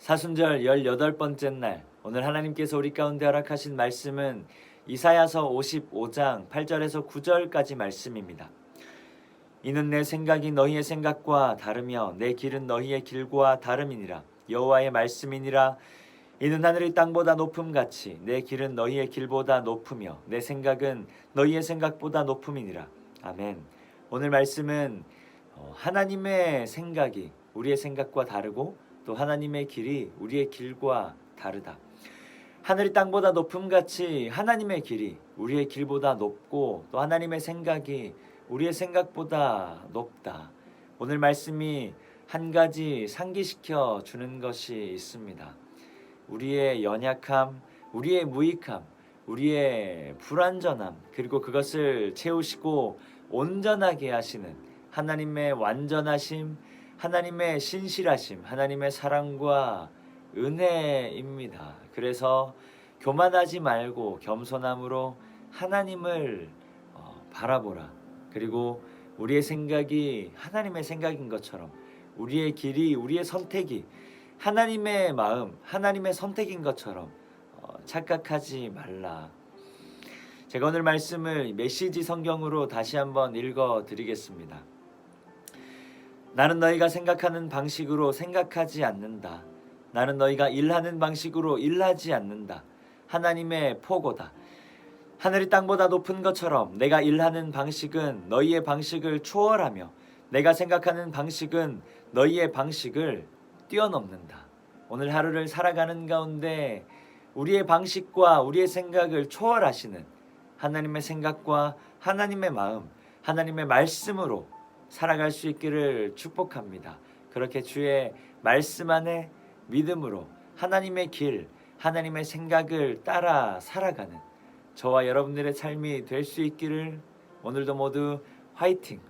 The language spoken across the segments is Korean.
사순절 18번째 날 오늘 하나님께서 우리 가운데 허락하신 말씀은 이사야서 55장 8절에서 9절까지 말씀입니다. 이는 내 생각이 너희의 생각과 다르며 내 길은 너희의 길과 다름이니라 여호와의 말씀이니라 이는 하늘이 땅보다 높음 같이 내 길은 너희의 길보다 높으며 내 생각은 너희의 생각보다 높음이니라 아멘. 오늘 말씀은 어, 하나님의 생각이 우리의 생각과 다르고 또 하나님의 길이 우리의 길과 다르다. 하늘이 땅보다 높음 같이 하나님의 길이 우리의 길보다 높고 또 하나님의 생각이 우리의 생각보다 높다. 오늘 말씀이 한 가지 상기시켜 주는 것이 있습니다. 우리의 연약함, 우리의 무익함, 우리의 불완전함, 그리고 그것을 채우시고 온전하게 하시는 하나님의 완전하심, 하나님의 신실하심, 하나님의 사랑과 은혜입니다. 그래서 교만하지 말고 겸손함으로 하나님을 어, 바라보라. 그리고 우리의 생각이 하나님의 생각인 것처럼 우리의 길이 우리의 선택이 하나님의 마음, 하나님의 선택인 것처럼 어, 착각하지 말라. 제가 오늘 말씀을 메시지 성경으로 다시 한번 읽어 드리겠습니다. 나는 너희가 생각하는 방식으로 생각하지 않는다. 나는 너희가 일하는 방식으로 일하지 않는다. 하나님의 포고다. 하늘이 땅보다 높은 것처럼 내가 일하는 방식은 너희의 방식을 초월하며 내가 생각하는 방식은 너희의 방식을 뛰어넘는다. 오늘 하루를 살아가는 가운데 우리의 방식과 우리의 생각을 초월하시는 하나님의 생각과 하나님의 마음, 하나님의 말씀으로 살아갈 수 있기를 축복합니다. 그렇게 주의 말씀 안에 믿음으로 하나님의 길, 하나님의 생각을 따라 살아가는 저와 여러분들의 삶이 될 수 있기를 오늘도 모두 화이팅!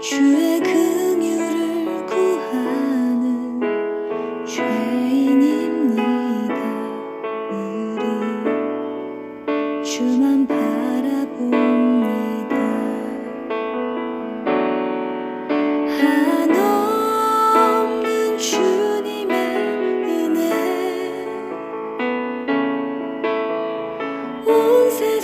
주의 긍휼을 구하는 죄인입니다. 우리 주만 바라봅니다. 한없는 주님의 은혜 온 세.